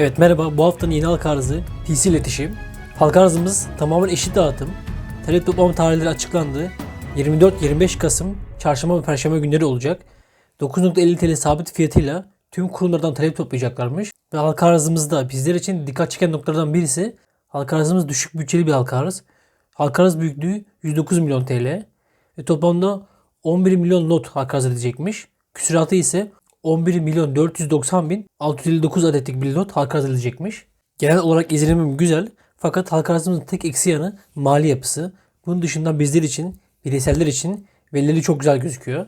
Evet merhaba bu haftanın yeni halka arzı PC iletişim. Halka arzımız tamamen eşit dağıtım. Talep toplam tarihleri açıklandı. 24-25 Kasım çarşamba ve perşembe günleri olacak. 9.50 TL sabit fiyatıyla tüm kurumlardan talep toplayacaklarmış. Ve halka arzımızda bizler için dikkat çeken noktalardan birisi halka arzımız düşük bütçeli bir halka arz. Halka arz büyüklüğü 109 milyon TL. Ve toplamda 11 milyon lot halka arz edilecekmiş. Küsuratı ise 11 milyon 490 bin 659 adetlik bir lot halka edilecekmiş. Genel olarak izlenimim güzel fakat halka arzımızın tek eksi yanı mali yapısı. Bunun dışında bizler için, bireyseller için verileri çok güzel gözüküyor.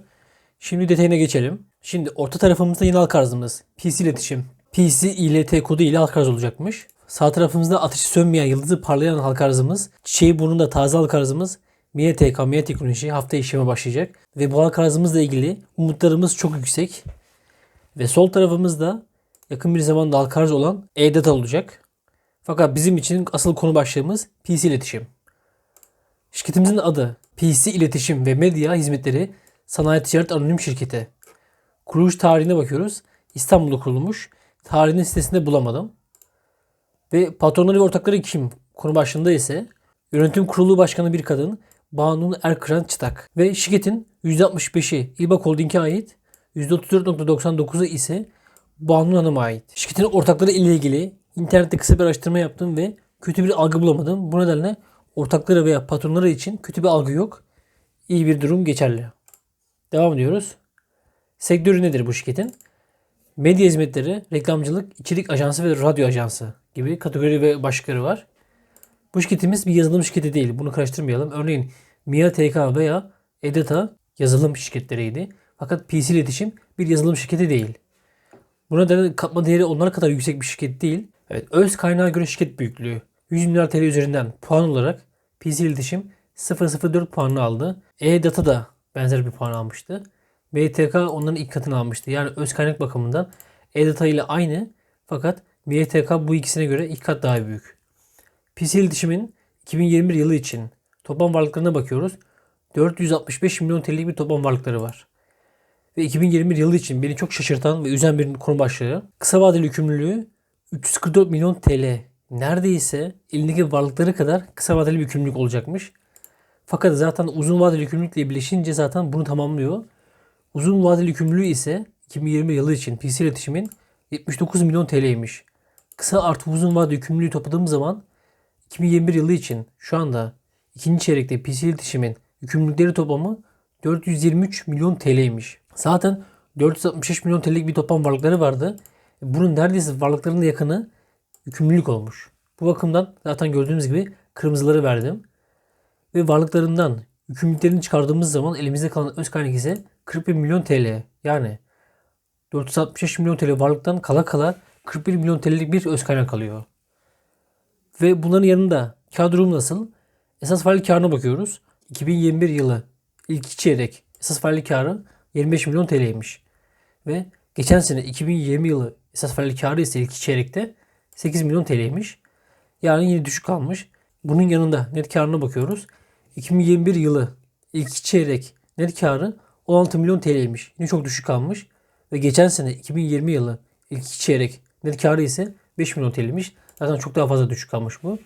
Şimdi detayına geçelim. Şimdi orta tarafımızda yine halka arzımız. PC iletişim. PC ILT kodu ile halka olacakmış. Sağ tarafımızda ateşi sönmeyen, yıldızı parlayan halka arzımız. Çiçeği burnunda taze halka arzımız. MIA TK, MIA teknoloji hafta işleme başlayacak. Ve bu halka arzımızla ilgili umutlarımız çok yüksek. Ve sol tarafımızda yakın bir zamanda halka olan e-data olacak. Fakat bizim için asıl konu başlığımız PC iletişim. Şirketimizin adı PC İletişim ve Medya Hizmetleri Sanayi Ticaret Anonim Şirketi. Kuruluş tarihine bakıyoruz. İstanbul'da kurulmuş. Tarihinin sitesinde bulamadım. Ve patronları ve ortakları kim? Konu başlığında ise yönetim kurulu başkanı bir kadın Banu Erkıran Çıtak. Ve şirketin %65'i İlbak Holding'e ait, %34.99'u ise Banu Hanım'a ait. Şirketin ortakları ile ilgili internette kısa bir araştırma yaptım ve kötü bir algı bulamadım. Bu nedenle ortakları veya patronları için kötü bir algı yok. İyi bir durum geçerli. Devam ediyoruz. Sektörü nedir bu şirketin? Medya hizmetleri, reklamcılık, içerik ajansı ve radyo ajansı gibi kategori ve başlıkları var. Bu şirketimiz bir yazılım şirketi değil. Bunu karıştırmayalım. Örneğin MIA TK veya Edata yazılım şirketleriydi. Fakat PC iletişim bir yazılım şirketi değil. Buna da katma değeri onlar kadar yüksek bir şirket değil. Evet, öz kaynağa göre şirket büyüklüğü 100 milyar TL üzerinden puan olarak PC iletişim 004 puanını aldı. E-Data da benzer bir puan almıştı. BTK onların ilk katını almıştı. Yani öz kaynak bakımından E-Data ile aynı fakat BTK bu ikisine göre ilk kat daha büyük. PC iletişimin 2021 yılı için toplam varlıklarına bakıyoruz. 465 milyon TL'lik bir toplam varlıkları var. Ve 2021 yılı için beni çok şaşırtan ve üzen bir konu başlığı. Kısa vadeli yükümlülüğü 344 milyon TL. Neredeyse elindeki varlıkları kadar kısa vadeli bir yükümlülük olacakmış. Fakat zaten uzun vadeli yükümlülükle birleşince zaten bunu tamamlıyor. Uzun vadeli yükümlülüğü ise 2020 yılı için PC iletişimin 79 milyon TL'ymiş. Kısa artı uzun vadeli yükümlülüğü topladığımız zaman 2021 yılı için şu anda ikinci çeyrekte PC iletişimin yükümlülükleri toplamı 423 milyon TL'ymiş. Zaten 465 milyon TL'lik bir toplam varlıkları vardı. Bunun neredeyse varlıklarının yakını yükümlülük olmuş. Bu bakımdan zaten gördüğünüz gibi kırmızıları verdim. Ve varlıklarından yükümlülüklerini çıkardığımız zaman elimizde kalan öz kaynak ise 41 milyon TL. Yani 465 milyon TL varlıktan kala kala 41 milyon TL'lik bir öz kaynak kalıyor. Ve bunların yanında kar durumu nasıl? Esas faali karına bakıyoruz. 2021 yılı ilk çeyrek esas faali karı 25 milyon TL'ymiş. Ve geçen sene 2020 yılı esas faali karı ise ilk çeyrekte 8 milyon TL'ymiş. Yani yine düşük kalmış. Bunun yanında net karına bakıyoruz. 2021 yılı ilk çeyrek net karı 16 milyon TL'ymiş. Yine çok düşük kalmış. Ve geçen sene 2020 yılı ilk çeyrek net karı ise 5 milyon TL'ymiş. Zaten çok daha fazla düşük kalmış bu.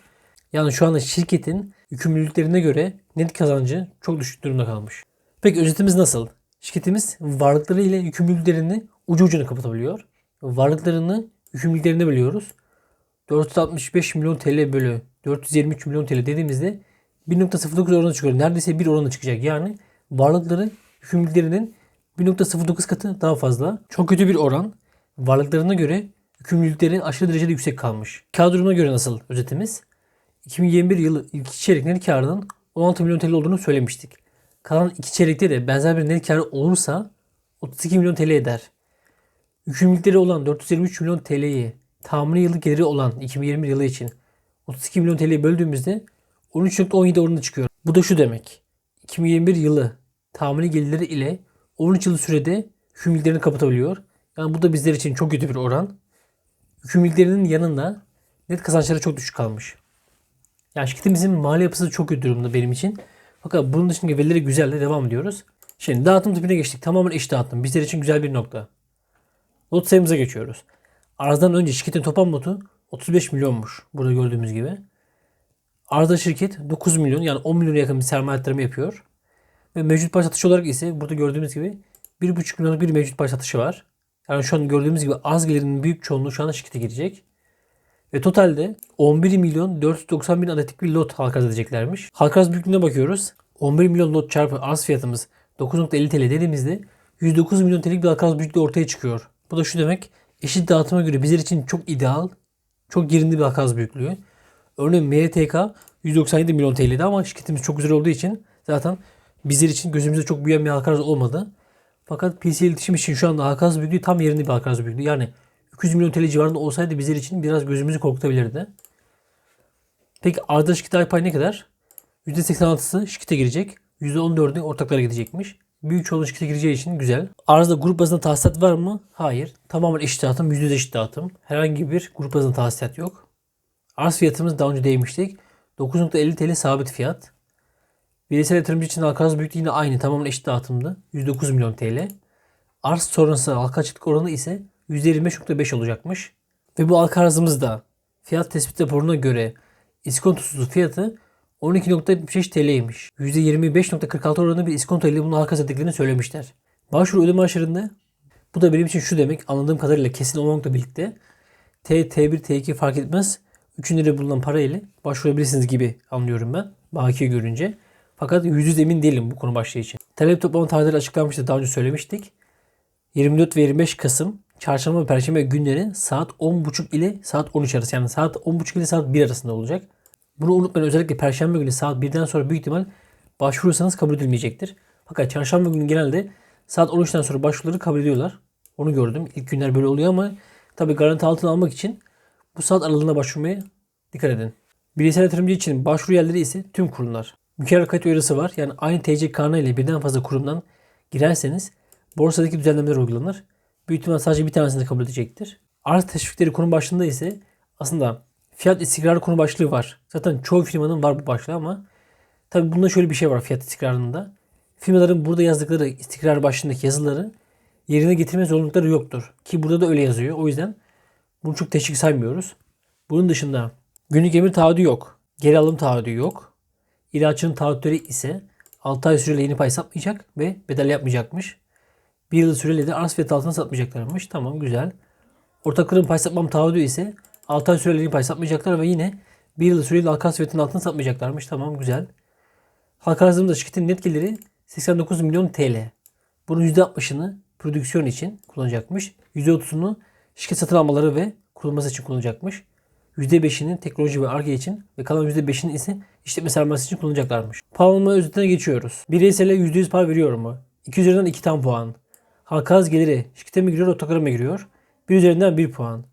Yani şu anda şirketin yükümlülüklerine göre net kazancı çok düşük durumda kalmış. Peki özetimiz nasıl? Şirketimiz varlıkları ile yükümlülüklerini ucu ucuna kapatabiliyor. Varlıklarını yükümlülüklerine bölüyoruz. 465 milyon TL bölü 423 milyon TL dediğimizde 1.09 oranı çıkıyor. Neredeyse bir oranı çıkacak. Yani varlıkların yükümlülüklerinin 1.09 katı daha fazla. Çok kötü bir oran. Varlıklarına göre yükümlülükleri aşırı derecede yüksek kalmış. Kar durumuna göre nasıl özetimiz? 2021 yılı ilk iki çeyrek net karının 16 milyon TL olduğunu söylemiştik. Kalan iki çeyrekte de benzer bir net kar olursa 32 milyon TL eder. Yükümlülükleri olan 423 milyon TL'yi tahmini yıllık geliri olan 2021 yılı için 32 milyon TL'yi böldüğümüzde 13.17 oranı çıkıyor. Bu da şu demek. 2021 yılı tahmini gelirleri ile 13 yıl sürede yükümlülüklerini kapatabiliyor. Yani bu da bizler için çok kötü bir oran. Yükümlülüklerinin yanında net kazançları çok düşük kalmış. Yani şirketimizin mali yapısı çok kötü durumda benim için. Fakat bunun dışındaki verileri güzel de devam ediyoruz. Şimdi dağıtım tipine geçtik. Tamamen eş dağıtım. Bizler için güzel bir nokta. Lot sayımıza geçiyoruz. Arzdan önce şirketin toplam notu 35 milyonmuş. Burada gördüğümüz gibi. Arzda şirket 9 milyon yani 10 milyona yakın bir sermaye yatırımı yapıyor. Ve mevcut pay satışı olarak ise burada gördüğümüz gibi 1,5 milyonluk bir mevcut pay satışı var. Yani şu an gördüğümüz gibi arz gelirinin büyük çoğunluğu şu anda şirkete girecek. Ve totalde 11 milyon 490 bin adetlik bir lot halka edeceklermiş. Halka arz büyüklüğüne bakıyoruz. 11 milyon lot çarpı arz fiyatımız 9.50 TL dediğimizde 109 milyon TL'lik bir halka arz büyüklüğü ortaya çıkıyor. Bu da şu demek eşit dağıtıma göre bizler için çok ideal, çok yerinde bir halka arz büyüklüğü. Örneğin MTK 197 milyon TL'di ama şirketimiz çok güzel olduğu için zaten bizler için gözümüzde çok büyüyen bir halka arz olmadı. Fakat PC iletişim için şu anda halka arz büyüklüğü tam yerinde bir halka arz büyüklüğü. Yani 200 milyon TL civarında olsaydı bizler için biraz gözümüzü korkutabilirdi. Peki arda şirkete ait pay ne kadar? %86'sı şirkete girecek. %14'ü ortaklara gidecekmiş. Büyük çoğunluğu şirkete gireceği için güzel. Arzda grup bazında tahsilat var mı? Hayır. Tamamen eşit dağıtım, %100 eşit dağıtım. Herhangi bir grup bazında tahsilat yok. Arz fiyatımız daha önce değmiştik. 9.50 TL sabit fiyat. Bireysel yatırımcı için halka arz büyüklüğü yine aynı. Tamamen eşit dağıtımdı. 109 milyon TL. Arz sonrası halka açıklık oranı ise %25.5 olacakmış. Ve bu halka arzımız da fiyat tespit raporuna göre iskontosuz fiyatı 12.75 TL'ymiş. %25.46 oranında bir iskonto ile bunu halka ettiklerini söylemişler. Başvuru ödeme aşırında bu da benim için şu demek anladığım kadarıyla kesin olmamakla birlikte T, T1, T2 fark etmez. Üçünde bulunan para ile başvurabilirsiniz gibi anlıyorum ben. Baki görünce. Fakat yüz emin değilim bu konu başlığı için. Talep toplama tarihleri açıklanmıştı. Daha önce söylemiştik. 24 ve 25 Kasım çarşamba ve perşembe günleri saat 10.30 ile saat 13 arası. Yani saat 10.30 ile saat 1 arasında olacak. Bunu unutmayın özellikle perşembe günü saat 1'den sonra büyük ihtimal başvurursanız kabul edilmeyecektir. Fakat çarşamba günü genelde saat 13'ten sonra başvuruları kabul ediyorlar. Onu gördüm. İlk günler böyle oluyor ama tabii garanti altına almak için bu saat aralığına başvurmaya dikkat edin. Bireysel yatırımcı için başvuru yerleri ise tüm kurumlar. Mükerrer kayıt uyarısı var. Yani aynı TC kanunu ile birden fazla kurumdan girerseniz borsadaki düzenlemeler uygulanır. Büyük ihtimal sadece bir tanesini kabul edecektir. Arz teşvikleri konu başlığında ise aslında fiyat istikrarı konu başlığı var. Zaten çoğu firmanın var bu başlığı ama tabi bunda şöyle bir şey var fiyat istikrarında. Firmaların burada yazdıkları istikrar başlığındaki yazıları yerine getirme zorunlulukları yoktur. Ki burada da öyle yazıyor. O yüzden bunu çok teşvik saymıyoruz. Bunun dışında günlük emir taahhüdü yok. Geri alım taahhüdü yok. İlaççının taahhütleri ise 6 ay süreyle yeni pay satmayacak ve bedel yapmayacakmış. 1 yıl süreyle de arz fiyatı altına satmayacaklarmış. Tamam güzel. Ortakların pay satmam taahhüdü ise 6 ay süreyle yeni pay satmayacaklar ve yine 1 yıl süreyle halka arz fiyatının altına satmayacaklarmış. Tamam güzel. Halka arzımızda şirketin net geliri 89 milyon TL. Bunun %60'ını prodüksiyon için kullanacakmış. %30'unu şirket satın almaları ve kurulması için kullanacakmış. %5'ini teknoloji ve ARGE için ve kalan %5'ini ise işletme sermayesi için kullanacaklarmış. Puanlama özetine geçiyoruz. Bireysele %100 par veriyor mu? 2 üzerinden 2 tam puan. Halka arz geliri şirkete mi giriyor, otokara mı giriyor? 1 üzerinden 1 puan.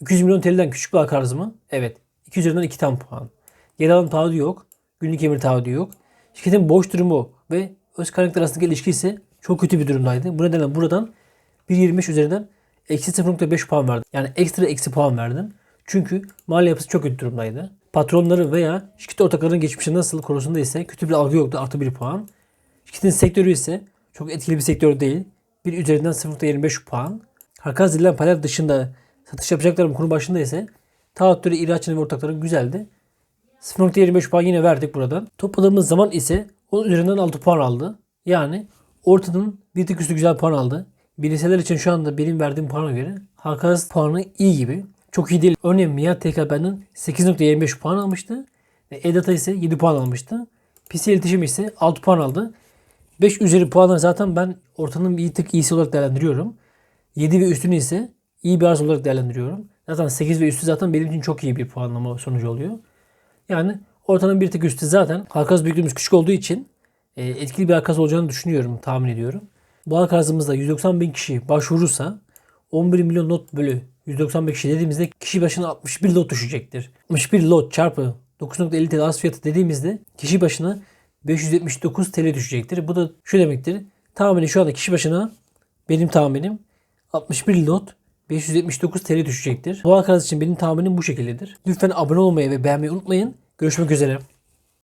200 milyon TL'den küçük bir halka arz mı? Evet. 2 üzerinden 2 tam puan. Geri alım taahhüdü yok. Günlük emir taahhüdü yok. Şirketin borç durumu ve öz kaynaklar arasındaki ilişki ise çok kötü bir durumdaydı. Bu nedenle buradan 1.25 üzerinden eksi 0.5 puan verdim. Yani ekstra eksi puan verdim. Çünkü mali yapısı çok kötü durumdaydı. Patronları veya şirket ortaklarının geçmişi nasıl konusunda ise kötü bir algı yoktu. Artı 1 puan. Şirketin sektörü ise çok etkili bir sektör değil. Bir üzerinden 0.25 puan. Halka edilen paylar dışında satış yapacaklarım konu başında ise taahhütleri, ihraççının ve ortakların güzeldi. 0.25 puan yine verdik buradan. Topladığımız zaman ise onun üzerinden 6 puan aldı. Yani ortadan bir tık üstü güzel puan aldı. Bireyseller için şu anda benim verdiğim puana göre halka arz puanı iyi gibi. Çok iyi değil. Örneğin Miat TK benden 8.25 puan almıştı. E-Data ise 7 puan almıştı. PC iletişim ise 6 puan aldı. 5 üzeri puanları zaten ben ortanın bir tık iyisi olarak değerlendiriyorum. 7 ve üstünü ise iyi bir arz olarak değerlendiriyorum. Zaten 8 ve üstü zaten benim için çok iyi bir puanlama sonucu oluyor. Yani ortanın bir tık üstü zaten halka arz büyüklüğümüz küçük olduğu için e, etkili bir halka arz olacağını düşünüyorum, tahmin ediyorum. Bu halka arzımızda 190 bin kişi başvurursa 11 milyon not bölü 195 kişi dediğimizde kişi başına 61 lot düşecektir. 61 lot çarpı 9.50 TL arz fiyatı dediğimizde kişi başına 579 TL düşecektir. Bu da şu demektir. Tahmini şu anda kişi başına benim tahminim 61 lot 579 TL düşecektir. Halka arz için benim tahminim bu şekildedir. Lütfen abone olmayı ve beğenmeyi unutmayın. Görüşmek üzere.